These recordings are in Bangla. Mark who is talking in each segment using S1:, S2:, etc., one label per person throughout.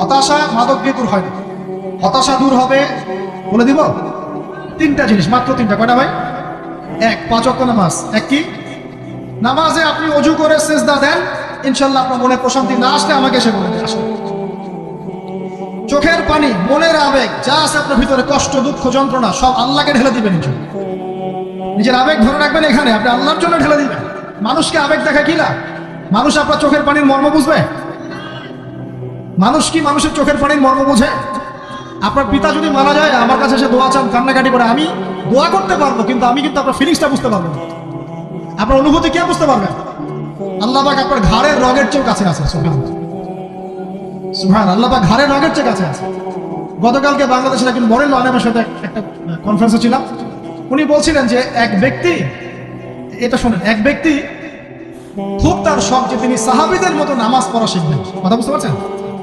S1: হতাশা মাদক দিয়ে দূর হয় না। হতাশা দূর হবে, বলে দিব? তিনটা জিনিস, মাত্র তিনটা, কয়টা ভাই? এক, পাঁচ অক্ট নামাজ। এক কি? নামাজে আপনি অজু করে সেজদা দেন, ইনশাল্লাহ আপনার মনে প্রশান্তি না আসলে আমাকে এসে বলে আসুন। চোখের পানি, মনের আবেগ, যা আছে আপনার ভিতরে, কষ্ট, দুঃখ, যন্ত্রণা, সব আল্লাহকে ঢেলে দিবেন নিজের আবেগ ধরে রাখবেন এখানে, আপনি আল্লাহর জন্য ঢেলে দিবেন। মানুষকে আবেগ দেখা কি না মানুষ আপনার চোখের পানির মর্ম বুঝবে? মানুষ কি মানুষের চোখের পানির মর্ম বুঝে? আপনার পিতা যদি মারা যায়, আমার কাছে এসে দোয়া চান, কান্নাকাটি করে, আমি দোয়া করতে পারব, কিন্তু আমি কিন্তু আপনার ফিলিংসটা বুঝতে পারব না। আপনার অনুভূতি কে বুঝতে পারবেন আল্লাহ পাক আপনার ঘাড়ের রগের চেয়েও কাছে আছে সুবহান সুবহান আল্লাহ পাক ঘাড়ের রগের চেয়ে কাছে আছে। গতকালকে বাংলাদেশের একজন মরেল আলেমের সাথে একটা কনফারেন্সে ছিলাম। উনি বলছিলেন যে এক ব্যক্তি, এটা শোনেন, এক ব্যক্তি খুব তার শখ যে তিনি সাহাবিদের মতো নামাজ পড়া শিখবেন। কথা বুঝতে পারছেন?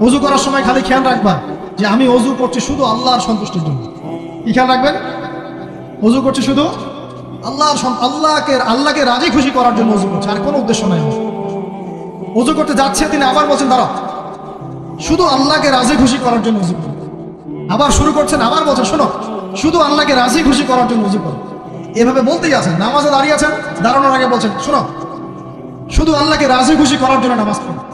S1: অজু করার সময় খালি খেয়াল রাখবা যে আমি অজু করছি শুধু আল্লাহর সন্তুষ্টির জন্য। কি খেয়াল রাখবেন? অজু করছি শুধু আল্লাহর আল্লাহকে আল্লাহকে রাজি খুশি করার জন্য অজু করছে, আর কোনো উদ্দেশ্য নাই। অজু করতে যাচ্ছে তিনি আবার বলছেন, দাঁড়াও। শুধু আল্লাহকে রাজি খুশি করার জন্য অজু করো। আবার শুরু করছেন, আবার বলছেন, শোনো, শুধু আল্লাহকে রাজি খুশি করার জন্য উজু করো। এভাবে বলতেই আছেন, নামাজে দাঁড়িয়ে আছেন, দাঁড়ানোর আগে বলছেন, শোনো, শুধু আল্লাহকে রাজি খুশি করার জন্য নামাজ পড়ো।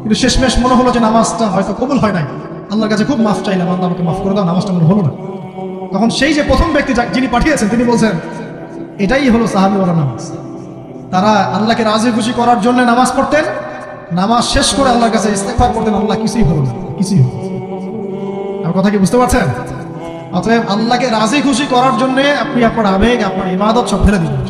S1: কিন্তু শেষমেশ মনে হলো যে নামাজটা হয়তো কবুল হয় নাই। আল্লাহর কাছে খুব মাফ চাইলাম আল্লাহ আমাকে মাফ করে দাও, নামাজটা মনে হলো না। তখন সেই যে প্রথম ব্যক্তি যাক- যিনি পাঠিয়েছেন, তিনি বলছেন, এটাই হলো সাহাবি ওরা নামাজ। তারা আল্লাহকে রাজি খুশি করার জন্য নামাজ পড়তেন, নামাজ শেষ করে আল্লাহর কাছে ইস্তেগফার করতেন, আল্লাহ কিছুই হলো না, কিছুই হলো। আমার কথা কি বুঝতে পারছেন? অতএব আল্লাহকে রাজি খুশি করার জন্য আপনি আপনার আবেগ, আপনার ইবাদত সব ফেলে দিন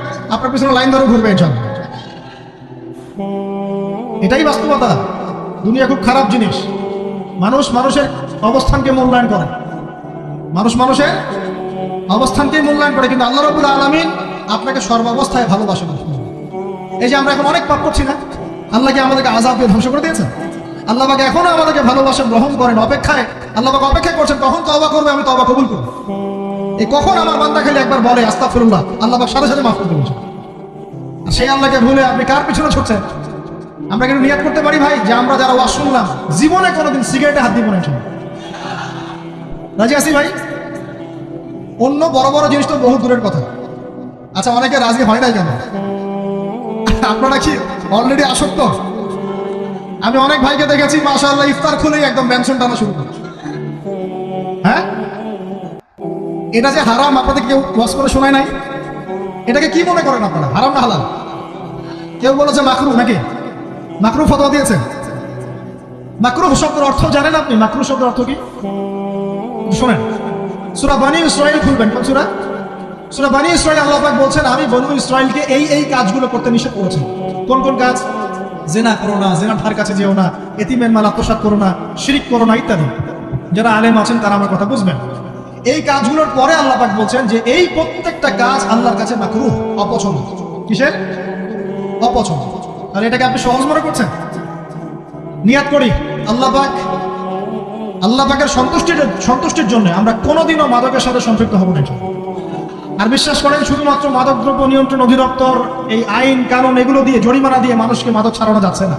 S1: আপনার পিছনে লাইন ধরে ঘুরবে সব এটাই বাস্তবতা। দুনিয়া খুব খারাপ জিনিস। মানুষ মানুষের অবস্থানকে মূল্যায়ন করে। মানুষ মানুষের অবস্থানকে মূল্যায়ন করে, কিন্তু আল্লাহ রবুল আলমিন আপনাকে সর্বাবস্থায় ভালোবাসেন এই যে আমরা এখন অনেক পাপ করছি না? আল্লাহকে আমাদেরকে আজাব দিয়ে ধ্বংস করে দিয়েছেন আল্লাহ পাক এখনও আমাদেরকে ভালোবাসেন গ্রহণ করেন। অপেক্ষায়, আল্লাহ পাক অপেক্ষা করছেন, কখন তবা করবে আমি তবা কবুল করব। কখন আমার বান্দা খালি একবার বলে আস্তা ফিরুল্লাহ আল্লাহ সাথে সাথে মাফ করে দেবেন। আর সেই আল্লাহকে ভুলে আপনি কার পিছনে ছুটছেন? আমরা কিন্তু নিয়াত করতে পারি ভাই? যে আমরা যারা ওয়াজ শুনলাম, জীবনে কোনোদিন সিগারেটে হাত দিব না। রাজি আছি ভাই? অন্য বড় বড় জিনিস তো বহু দূরের কথা। আচ্ছা অনেকে রাজি হয় নাই কেন? আপনারা কি অলরেডি আসক্ত? আমি অনেক ভাইকে দেখেছি মাসা আল্লাহ ইফতার খুলেই একদম মেনশন টানা শুরু করে। হ্যাঁ? এটা যে হারাম, আপনাদের কেউ ওয়াশ করে শোনায় নাই? এটাকে কি মনে করেন আপনারা? হারাম না হালাল? কেউ বলেছে মাকরু নাকি? মাকরু ফতোয়া দিয়েছে মাকরু শব্দের অর্থ জানেন আপনি? মাকরু শব্দের অর্থ কি? শোনেন, সুরা বানি ইসরায়েল খুলবেন। কোন সুরা? সুরা বানি ইসরায়েল আল্লাহ পাক বলছেন, আমি বনু ইসরায়েলকে এই এই কাজগুলো করতে নিষেধ করেছি। কোন কোন কাজ? জেনা করো না জেনা ঠার কাছে যেও না, এতিমের মাল আত্মসাৎ করো না, শিরিক করো না, ইত্যাদি। যারা আলেম আছেন তারা আমার কথা বুঝবেন। এই কাজগুলোর পরে আল্লাহ পাক বলছেন যে এই প্রত্যেকটা কাজ আল্লাহর কাছে মাকরু অপছন্দ। কিসের? অপছন্দ। আর এটাকে আপনি সহজ মনে করছেন? নিয়াত করি। আল্লাহ পাক, আল্লাহ পাকের সন্তুষ্টির সন্তুষ্টির জন্য আমরা কোনোদিনও মাদকের সাথে সম্পৃক্ত হব না আর বিশ্বাস করেন, শুধুমাত্র মাদকদ্রব্য নিয়ন্ত্রণ অধিদপ্তর, এই আইন, কানুন, এগুলো দিয়ে, জরিমানা দিয়ে মানুষকে মাদক ছাড়ানো যাচ্ছে না।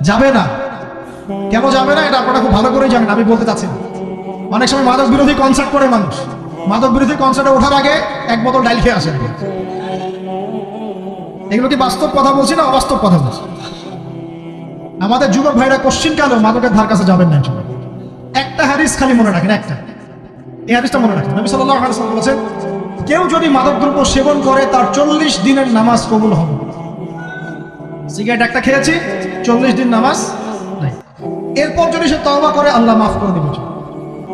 S1: যাবে না। কেন যাবে না? এটা আপনারা খুব ভালো করেই জানেন, আমি বলতে চাচ্ছি না। অনেক সময় মাদক বিরোধী কনসার্ট করে মানুষ। মাদক বিরোধী কনসার্টে ওঠার আগে এক বোতল ডাইল খেয়ে আসেন। এগুলো কি বাস্তব কথা বলছি না অবাস্তব কথা বলছি? আমাদের যুবক ভাইরা কোশ্চিন কালেও মাদকের ধার কাছে যাবেন না। একটা হাদিস খালি মনে রাখেন, একটা। এই হাদিসটা মনে রাখেন। বলেছেন, কেউ যদি মাদকদ্রব্য সেবন করে, তার চল্লিশ দিনের নামাজ কবুল হবে। সিগারেট একটা খেয়েছি, চল্লিশ দিন নামাজ নাই। এরপর যদি সে তওবা করে, আল্লাহ মাফ করে দিবে।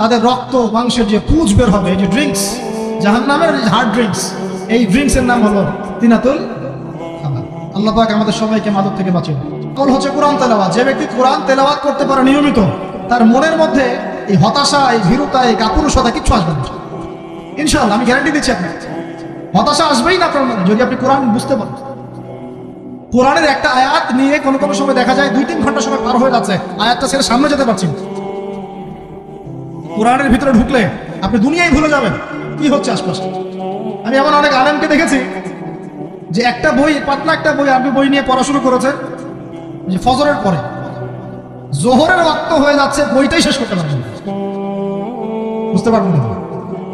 S1: তাদের রক্ত মাংসের যে পুজ বের হবে যে ড্রিঙ্কস জাহান্নামের নামের হার্ড ড্রিঙ্কস এই ড্রিঙ্কস এর নাম হলো তিনাতুল আল্লাহ পাক আমাদের সবাইকে মাদক থেকে বাঁচিয়ে কল হচ্ছে কোরআন তেলাওয়াত। যে ব্যক্তি কোরআন তেলাওয়াত করতে পারে নিয়মিত, তার মনের মধ্যে এই হতাশা, এই ভীরুতা, এই কাপুরুষতা কিচ্ছু আসবে না। ইনশাআল্লাহ, আমি গ্যারান্টি দিচ্ছি আপনাকে। হতাশা আসবেই না আপনার মনে, যদি আপনি কোরআন বুঝতে পারেন। কোরআনের একটা আয়াত নিয়ে কোনো কোনো সময় দেখা যায়, দুই তিন ঘণ্টা সময় পার হয়ে যাচ্ছে, আয়াতটা ছেড়ে সামনে যেতে পারছি না। কোরআনের ভিতরে ঢুকলে আপনি দুনিয়ায় ভুলে যাবেন। কি হচ্ছে আশপাশে? আমি এমন অনেক আলেমকে দেখেছি যে একটা বই, পাতলা একটা বই আরবি বই নিয়ে পড়া শুরু করেছে যে ফজরের পরে। জোহরের ওয়াক্ত হয়ে যাচ্ছে, বইটাই শেষ করতে পারবেন বুঝতে পারবেন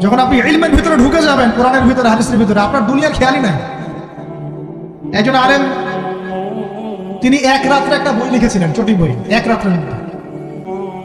S1: যখন আপনি ইলমের ভিতরে ঢুকে যাবেন, কোরআনের ভিতরে, হাদিসের ভিতরে, আপনার দুনিয়ার খেয়ালই নাই। একজন আলেম, তিনি এক রাত্রে একটা বই লিখেছিলেন, চটি বই, এক রাত্রে লিখতে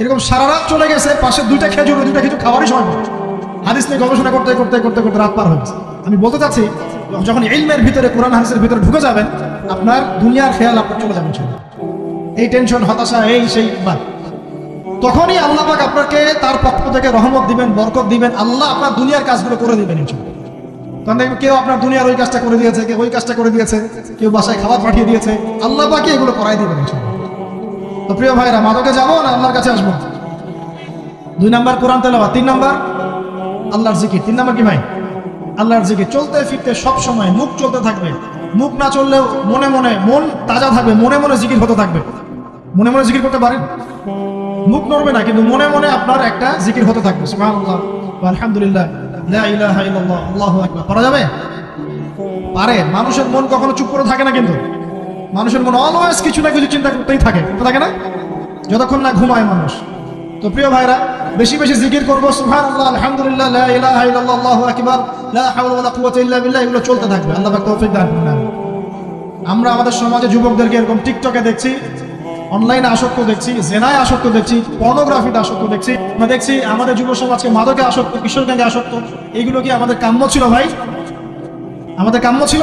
S1: এরকম সারা রাত চলে গেছে, পাশে দুইটা খেজুর দুইটা খেজুর খাওয়ারই সময় হাদিস নিয়ে গবেষণা করতে করতে করতে করতে রাত পার হয়ে গেছে। আমি বলতে চাচ্ছি, যখন ইলমের ভিতরে, কোরআন হাদিসের ভিতরে ঢুকে যাবেন, আপনার দুনিয়ার খেয়াল আপনার চলে যাবেন এই টেনশন হতাশা, এই সেই বাদ। তখনই আল্লাহ পাক আপনাকে তার পক্ষ থেকে রহমত দিবেন, বরকত দিবেন, আল্লাহ আপনার দুনিয়ার কাজগুলো করে দিবেন তখন দেখবেন কেউ আপনার দুনিয়ার ওই কাজটা করে দিয়েছে, কেউ ওই কাজটা করে দিয়েছে, কেউ বাসায় খাবার পাঠিয়ে দিয়েছে, আল্লাহ পাকে এগুলো করাই দিবেন ইনশাআল্লাহ। তো প্রিয় ভাইরা, মাদকে যাব না? আল্লাহর কাছে আসব। দুই নাম্বার কোরআন তেলাওয়াত। তিন নাম্বার? আল্লাহর জিকির। তিন নাম্বার কি ভাই? আল্লাহর জিকির। চলতে ফিরতে সব সময় মুখ চলতে থাকবে। মুখ না চললেও মনে মনে মন তাজা থাকবে, মনে মনে জিকির হতে থাকবে। মনে মনে জিকির করতে পারেন? মুখ নড়বে না, কিন্তু মনে মনে আপনার একটা জিকির হতে থাকবে। আলহামদুলিল্লাহ। পারা যাবে? পারে। মানুষের মন কখনো চুপ করে থাকে না কিন্তু। মানুষের মন অলওয়েজ কিছু না কিছু চিন্তা করতেই থাকে থাকে না? যতক্ষণ না ঘুমায় মানুষ। তো প্রিয় ভাইরা, বেশি বেশি জিকির করব, সুবহানাল্লাহ, আলহামদুলিল্লাহ, লা ইলাহা ইল্লাল্লাহ, আল্লাহু আকবার এগুলো চলতে থাকবে। আল্লাহ তৌফিক দান আমরা আমাদের সমাজে যুবকদেরকে এরকম টিকটকে দেখছি, অনলাইনে আসক্ত দেখছি, জেনায় আসক্ত দেখছি, পর্নোগ্রাফিতে আসক্ত দেখছি। আমরা দেখছি আমাদের যুব সমাজকে মাদকে আসক্ত কিশোর গ্যাঙ্গে আসক্ত। এইগুলো কি আমাদের কাম্য ছিল ভাই? আমাদের কাম্য ছিল?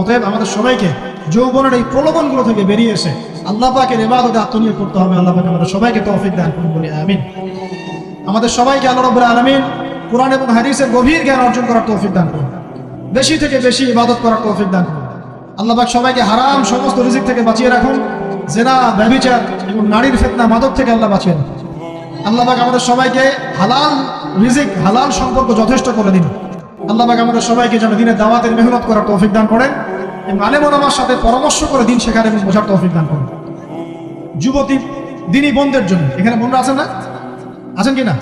S1: অতএব আমাদের সবাইকে যৌবনের এই প্রলোভনগুলো থেকে বেরিয়ে এসে আল্লাহ পাকের এবাদতে আত্মনিয়োগ করতে হবে। আল্লাহ পাক আমাদের সবাইকে তৌফিক দান করুন বলি, আমিন। আমাদের সবাইকে আল্লাহ রব্বুল আলামিন কোরআন এবং হাদিসের গভীর জ্ঞান অর্জন করার তৌফিক দান করুন। বেশি থেকে বেশি ইবাদত করার তৌফিক দান করুন। আল্লাহ পাক সবাইকে হারাম সমস্ত রিজিক থেকে বাঁচিয়ে রাখুন। জেনা, ব্যভিচার এবং নারীর ফেতনা, মাদক থেকে আল্লাহ বাঁচিয়ে রাখুন। আল্লাহ পাক আমাদের সবাইকে হালাল রিজিক, হালাল সম্পর্ক যথেষ্ট করে দিন। আল্লাহ পাক আমাদের সবাইকে যেন দিনের দাওয়াতের মেহনত করার তৌফিক দান করেন। এবং আলেমন আমার সাথে পরামর্শ করে দিন শেখার এবং বোঝার তৌফিক দান করেন। যুবতী, দিনী বোনদের জন্য। এখানে বোনরা আছেন না? আছেন কি না?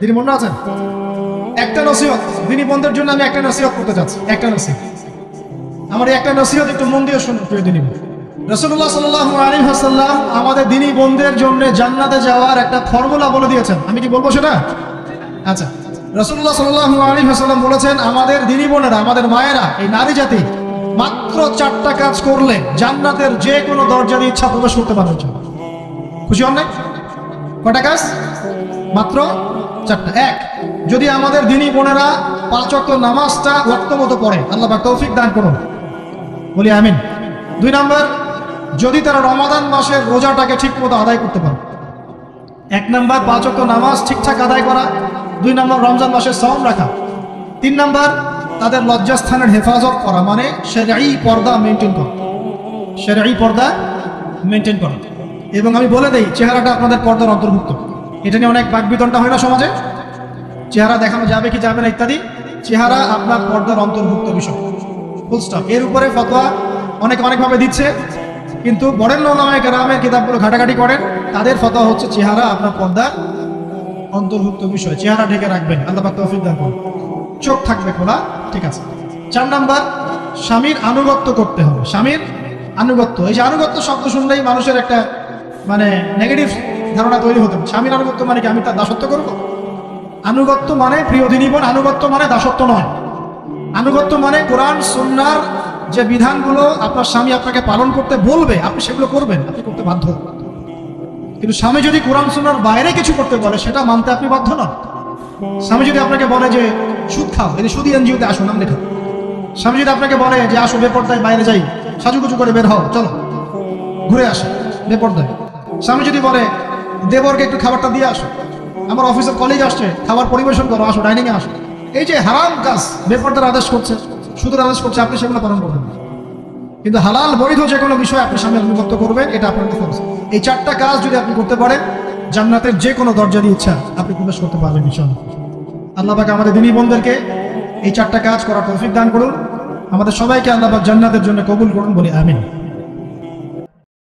S1: দিনী বোনরা আছেন? একটা নসিহত। দিনী বোনদের জন্য আমি একটা নসিহত করতে চাচ্ছি। একটা নসিহত। আমার একটা নসিহত একটু মন দিয়ে শুনুন, প্রিয় দিনী রসুল্লাহ সাল্লাহ আলী হাসাল্লাম আমাদের দিনী বোনদের জন্য জান্নাতে যাওয়ার একটা ফর্মুলা বলে দিয়েছেন। আমি কি বলব সেটা? আচ্ছা। রসুল্লাহ সাল্লাহ আলী হাসাল্লাম বলেছেন, আমাদের দিনী বোনেরা, আমাদের মায়েরা, এই নারী জাতি মাত্র চারটা কাজ করলে জান্নাতের যে কোনো দরজা দিয়ে ইচ্ছা প্রবেশ করতে পারবে খুশি হন নাই? কটা কাজ? মাত্র চারটা। এক, যদি আমাদের দিনী বোনেরা পাঁচ অক্ট নামাজটা ওয়াক্ত মতো পড়ে, আল্লাহ তৌফিক দান করুন। বলি আমিন। দুই নম্বর, যদি তারা রমাদান মাসের রোজাটাকে ঠিক মতো আদায় করতে পারে। এক নম্বর, পাঁচ অক্ট নামাজ ঠিকঠাক আদায় করা। দুই নম্বর, রমজান মাসের সম রাখা। তিন নম্বর তাদের লজ্জাস্থানের হেফাজত করা মানে সেরাই পর্দা মেনটেন করা। সেরাই পর্দা মেনটেন করা। এবং আমি বলে দেই, চেহারাটা আপনাদের পর্দার অন্তর্ভুক্ত। এটা নিয়ে অনেক বাকবিতনটা হয় না সমাজে? চেহারা দেখানো যাবে কি যাবে না ইত্যাদি? চেহারা আপনার পর্দার অন্তর্ভুক্ত বিষয়। ফুল স্টপ এর উপরে ফতোয়া অনেক অনেকভাবে দিচ্ছে, কিন্তু বরেন নামে গ্রামের কিতাবগুলো ঘাটাঘাটি করেন, তাদের ফতোয়া হচ্ছে চেহারা আপনার পর্দার অন্তর্ভুক্ত বিষয়। চেহারা ঢেকে রাখবেন। আল্লাহ তৌফিক করুন। চোখ থাকবে খোলা, ঠিক আছে। চার নাম্বার, স্বামীর আনুগত্য করতে হবে। স্বামীর আনুগত্য, এই যে আনুগত্য শব্দ শুনলেই মানুষের একটা মানে নেগেটিভ ধারণা তৈরি হতে স্বামীর আনুগত্য মানে কি? আমি তার দাসত্ব করব? আনুগত্য মানে প্রিয় দিনীবন আনুগত্য মানে দাসত্ব নয়। আনুগত্য মানে কোরআন, সুন্নার যে বিধানগুলো আপনার স্বামী আপনাকে পালন করতে বলবে, আপনি সেগুলো করবেন, আপনি করতে বাধ্য। কিন্তু স্বামী যদি কোরআন, সুন্নার বাইরে কিছু করতে বলে, সেটা মানতে আপনি বাধ্য নন। স্বামী যদি আপনাকে বলে যে সুদ খাও। এই সুদি এনজিওতে আসুন নাম লেখা। স্বামী যদি আপনাকে বলে যে আসো, বেপর্দায় বাইরে যাই। সাজুগুজু করে বের হও, চলো। ঘুরে আসো, বেপর্দায়। স্বামী যদি বলে, দেবরকে একটু খাবারটা দিয়ে আসো। আমার অফিসের কলিগ আসছে, খাবার পরিবেশন করো, আসো ডাইনিংয়ে আসো। এই যে হারাম কাজ, বেপর্দার আদেশ করছে, সুদের আদেশ করছে, আপনি সেগুলো পালন করবেন কিন্তু হালাল, বৈধ যে কোনো বিষয় আপনি সামনে অনুগত করবেন, এটা আপনার ফরজ। এই চারটা কাজ যদি আপনি করতে পারেন, জান্নাতের যে কোনো দরজা দিয়ে ইচ্ছা, আপনি প্রবেশ করতে পারবেন, ইনশাআল্লাহ। আল্লাহ পাক আমাদের দিনী বোনদেরকে এই চারটা কাজ করার তৌফিক দান করুন। আমাদের সবাইকে আল্লাহ পাক জান্নাতের জন্য কবুল করুন বলে আমিন।